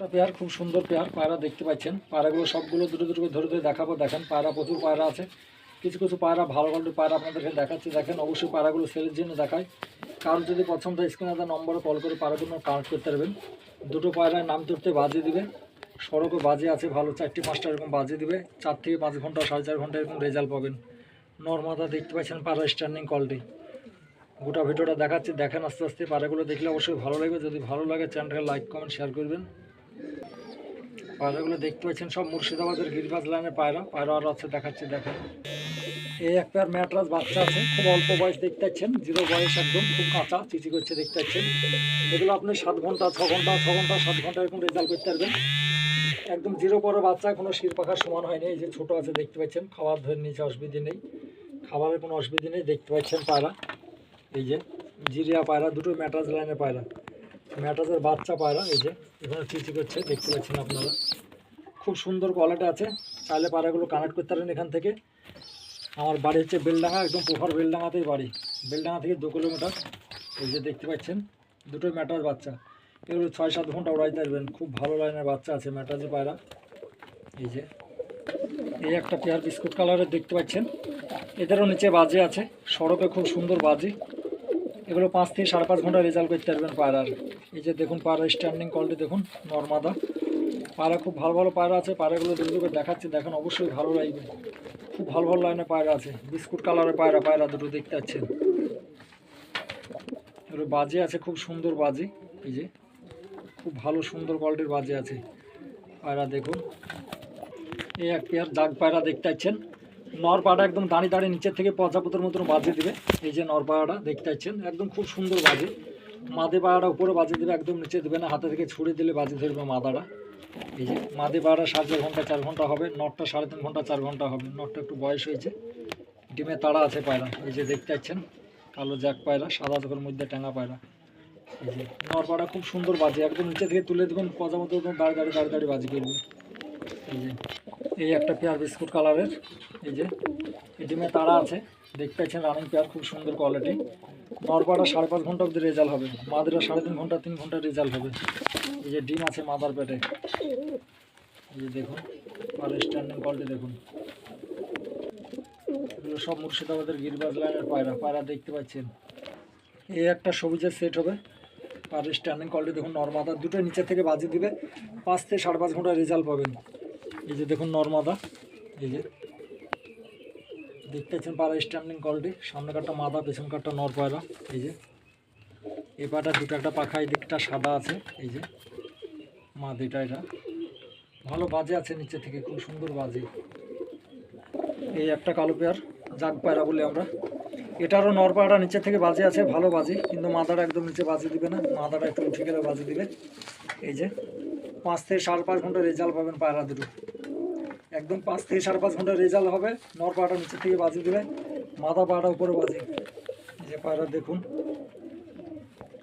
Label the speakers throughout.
Speaker 1: একটা পেয়ার, খুব সুন্দর পেয়ার, পায়রা দেখতে পাচ্ছেন। পায়রাগুলো সবগুলো দুটো করে ধরে ধরে দেখাবো, দেখেন, পায়রা প্রচুর পায়রা আছে। কিছু কিছু পায়রা, ভালো ভালো পায়রা আপনাদেরকে দেখাচ্ছি। দেখেন, অবশ্যই পায়রাগুলো সেলের জন্য দেখায়। কারণ যদি পছন্দ হয় স্ক্রিনে তার নম্বরে কল করে পায়রাগুলো কানেক্ট করতে পারবেন। দুটো পায়রায় নাম তুলতে বাজিয়ে দিবে। সড়কও বাজে আছে ভালো, চারটি পাঁচটা এরকম বাজিয়ে দিবে। চার থেকে পাঁচ ঘণ্টা, সাড়ে চার ঘণ্টা এরকম রেজাল্ট পাবেন। নর্মাদা দেখতে পাচ্ছেন পায়রা স্ট্যান্ডিং কলটি গোটা ভিডিওটা দেখাচ্ছি, দেখেন আস্তে আস্তে পায়রাগুলো দেখলে অবশ্যই ভালো লাগবে। যদি ভালো লাগে চ্যানেলটাকে লাইক কমেন্ট শেয়ার করবেন। পায়রাগুলো দেখতে পাচ্ছেন, সব মুর্শিদাবাদের গিরিবাজ লাইনের পায়রা। পায়রা আরও আছে, দেখাচ্ছি, দেখেন। এই এক পেয়ার ম্যাটরাস বাচ্চা আছে, খুব অল্প বয়স দেখতে পাচ্ছেন, জিরো বয়স একদম, খুব কাঁচা, চিচি করছে দেখতে পাচ্ছেন। এগুলো আপনি সাত ঘণ্টা, ছ ঘণ্টা ছ ঘণ্টা, সাত ঘণ্টা এরকম রেজাল্ট করতে পারবেন। একদম জিরো পরে বাচ্চা, কোনো শির পাখার সমান হয়নি, এই যে ছোটো আছে দেখতে পাচ্ছেন, খাবার ধরে নিচে অসুবিধে নেই। খাবারের কোনো অসুবিধে নেই, দেখতে পাচ্ছেন পায়রা। এই যে জিরিয়া পায়রা, দুটো ম্যাট্রাস লাইনের পায়রা। ম্যাট্রাসের বাচ্চা পায়রা, এই যে, এখানে চিচি করছে, দেখতে পাচ্ছেন আপনারা। খুব সুন্দর কোয়ালিটি আছে। চাইলে পাড়াগুলো কানেক্ট করতে পারেন এখান থেকে। আমার বাড়ি হচ্ছে বেলডাঙ্গা, একদম পোখর বেলডাঙ্গাতেই বাড়ি। বেলডাঙ্গা থেকে দু কিলোমিটার। এই যে দেখতে পাচ্ছেন, দুটো ম্যাটার বাচ্চা। এগুলো ছয় সাত ঘণ্টা উড়াইতে পারবেন খুব ভালো লাইনের বাচ্চা আছে ম্যাটাজি পায়রা। এই যে, এই একটা পেয়ার বিস্কুট কালারের দেখতে পাচ্ছেন। এদেরও নিচে বাজে আছে। সড়কে খুব সুন্দর বাজি। এগুলো পাঁচ থেকে সাড়ে পাঁচ ঘণ্টা রেজাল্ট করতে পারবেন পায়রার। এই যে দেখুন, পায়রা স্ট্যান্ডিং কলটি দেখুন, নর্মাদা। পায়রা খুব ভালো ভালো পায়রা আছে, পায়রাগুলো দুটো করে দেখাচ্ছি, দেখেন অবশ্যই ভালো লাগবে। খুব ভালো ভালো লাইনে পায়রা আছে, বিস্কুট কালারের পায়রা পায়রা দুটো দেখতে পাচ্ছেন। বাজে আছে, খুব সুন্দর বাজি, এই যে। খুব ভালো সুন্দর কোয়ালিটির বাজে আছে। পায়রা দেখুন। এই এক পেয়ার জাগ পায়রা দেখতে পাচ্ছেন। নর পাড়া একদম দাঁড়িয়ে দাঁড়িয়ে নিচের থেকে পচাপুতের মতন বাজে দিবে। এই যে নর পাড়াটা দেখতে পাচ্ছেন, একদম খুব সুন্দর বাজে। মাদে পাড়াটা উপরে বাজে দেবে, একদম নিচে দেবে না, হাতে থেকে ছুড়ে দিলে বাজে ধরবে মাদাটা। এই যে মাদে পাড়া সাড়ে চার ঘণ্টা চার ঘণ্টা হবে নটটা সাড়ে তিন ঘণ্টা, চার ঘণ্টা হবে। নটটা একটু বয়স হয়েছে। ডিমে তাড়া আছে পায়রা, এই যে দেখতে পাচ্ছেন, কালো জ্যাক পায়রা, সাদা চোখের মধ্যে ট্যাঙা পায়রা। এই যে নরপাড়া খুব সুন্দর বাজে, একদম নিচে থেকে তুলে দেবেন পজা মতো একদম দাঁড়িয়ে দাঁড়িয়ে দাঁড়িয়ে দাঁড়িয়ে বাজি করবে। এই যে এই একটা পেয়ার বিস্কুট কালারের, এই যে, এই ডিমে তারা আছে। দেখতে পাচ্ছেন রানিং পেয়ার, খুব সুন্দর কোয়ালিটি নরপাড়া সাড়ে পাঁচ ঘণ্টা অবধি রেজাল্ট হবে। মাদেরা সাড়ে তিন ঘণ্টা তিন ঘণ্টা রেজাল্ট হবে। এই যে ডিম আছে মাদার পেটে। এই যে দেখুন আর স্ট্যান্ডিং কোয়ালিটি দেখুন। এগুলো সব মুর্শিদাবাদের গিরবাজ লাইনের পায়রা পায়রা দেখতে পাচ্ছেন। এই একটা সবুজের সেট হবে। আর স্ট্যান্ডিং কোয়ালিটি দেখুন নর্মাদা দুটো নিচে থেকে বাজি দিবে। পাঁচ থেকে সাড়ে পাঁচ ঘণ্টা রেজাল্ট পাবেন। এই যে দেখুন নর্মাদা, এই যে। দেখতে পাচ্ছেন পায়রা স্ট্যান্ডিং কোয়ালিটি সামনে কাটটা মাদা, পেছন কাটটা নর পায়রা এই যে। এ পাটা দুটো একটা পাখা, এই দিকটা সাদা আছে, এই যে। মা দুইটা এটা। ভালো বাজে আছে নিচে থেকে, খুব সুন্দর বাজে। এই একটা কালো পেয়ার, জাগ পায়রা বলি আমরা। এটারও নরপাড়া নিচে থেকে বাজে আছে, ভালো বাজি, কিন্তু মাদাটা একদম নিচে বাজে দিবে না, মাদাটা একটু উঠে গেলে বাজি দিবে। এই যে। পাঁচ থেকে সাড়ে পাঁচ ঘণ্টা রেজাল্ট পাবেন পায়রা দুটো একদম পাঁচ থেকে সাড়ে পাঁচ ঘণ্টা রেজাল্ট হবে নরপাড়াটা নিচে থেকে বাজি দিবে মাথা পাড়া উপরে বাজি। যে পায়রা দেখুন,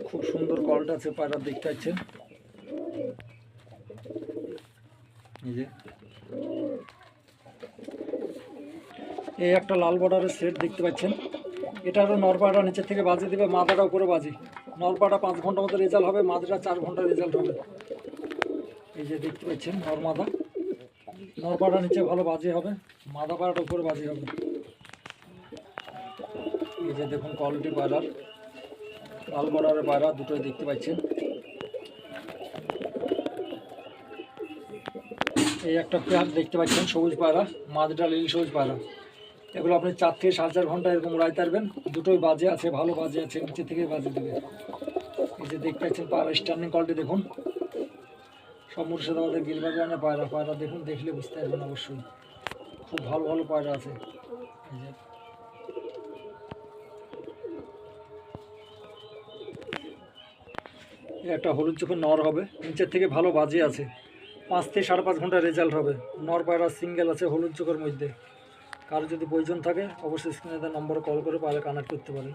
Speaker 1: খুব সুন্দর কলটা আছে পায়রা দেখতে পাচ্ছেন। এই এই একটা লাল বর্ডারের সেট দেখতে পাচ্ছেন। এটারও নরপাটা নিচের থেকে বাজি দেবে মাদাটা উপরে বাজি। নরপাটা পাঁচ ঘণ্টা মতো রেজাল্ট হবে মাদাটা চার ঘণ্টা রেজাল্ট হবে। এই যে দেখতে পাচ্ছেন নরমাদা নরপাটা নিচে ভালো বাজি হবে, মাদা পাড়াটা উপরে বাজি হবে। এই যে দেখুন কোয়ালিটি পায়রার লাল বর্ডারের পায়রা দুটোই দেখতে পাচ্ছেন। এই একটা পেয়ার দেখতে পাচ্ছেন, সবুজ পায়রা মাঝটা লিল সবুজ পায়রা এগুলো আপনি চার থেকে সাড়ে চার ঘণ্টা এরকম উড়াইতে পারবেন। দুটোই বাজে আছে, ভালো বাজে আছে নিচে থেকে বাজে দেবে। এই যে দেখতে পাচ্ছেন পায়রা স্ট্যান্ডিং কোয়ালিটি দেখুন। সব মুর্শিদাবাদের গিলবাগানের পায়রা পায়রা দেখুন, দেখলে বুঝতে পারবেন অবশ্যই। খুব ভালো ভালো পায়রা আছে। এই একটা হলুদ চোখের নর হবে। নিচের থেকে ভালো বাজে আছে। পাঁচ থেকে সাড়ে পাঁচ ঘণ্টা রেজাল্ট হবে। নর, পায়রা সিঙ্গেল আছে হলুদ চোখের মধ্যে। কারও যদি প্রয়োজন থাকে, অবশ্যই স্ক্রিনে তার নম্বরে কল করে পায়রা কানেক্ট করতে পারেন।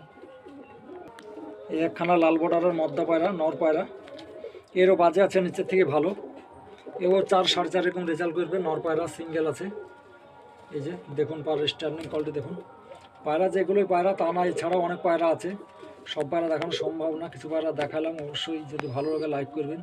Speaker 1: এই একখানা লাল বর্ডারের মদ্দা পায়রা, নর পায়রা। এরও বাজে আছে নিচের থেকে ভালো। এও চার সাড়ে চার এরকম রেজাল্ট করবে। নর পায়রা সিঙ্গেল আছে। এই যে, দেখুন পায়রা স্ট্যান্ডিং কলটি দেখুন। পায়রা যেগুলোই পায়রা, তা না, এছাড়াও অনেক পায়রা আছে। সব পায়রা দেখানো সম্ভব না। কিছু পায়রা দেখালাম, অবশ্যই যদি ভালো লাগে লাইক করবেন।